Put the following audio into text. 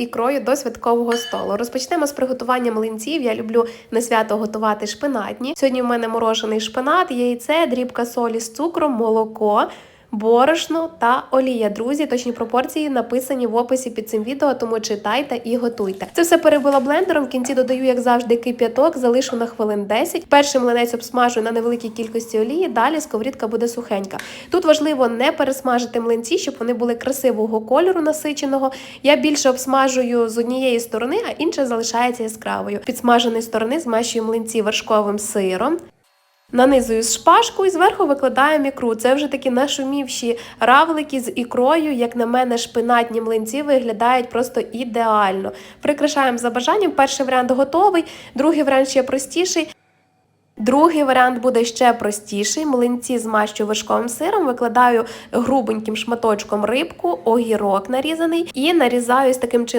ікрою до святкового столу. Розпочнемо з приготування млинців. Я люблю на свято готувати шпинатні. Сьогодні в мене морожений шпинат, яйце, дрібка солі з цукром, молоко. Борошно та олія. Друзі, точні пропорції написані в описі під цим відео, тому читайте і готуйте. Це все перебила блендером. В кінці додаю, як завжди, кип'яток, залишу на хвилин 10. Перший млинець обсмажу на невеликій кількості олії. Далі сковорідка буде сухенька. Тут важливо не пересмажити млинці, щоб вони були красивого кольору насиченого. Я більше обсмажую з однієї сторони, а інша залишається яскравою. Підсмаженої сторони змащую млинці вершковим сиром. Нанизую шпажку і зверху викладаємо ікру. Це вже такі нашумівші равлики з ікрою. Як на мене, шпинатні млинці виглядають просто ідеально. Прикрашаємо за бажанням. Перший варіант готовий, другий варіант ще простіший. Другий варіант буде ще простіший. Млинці змащую вершковим сиром, викладаю грубеньким шматочком рибку, огірок нарізаний і нарізаю з таким чином.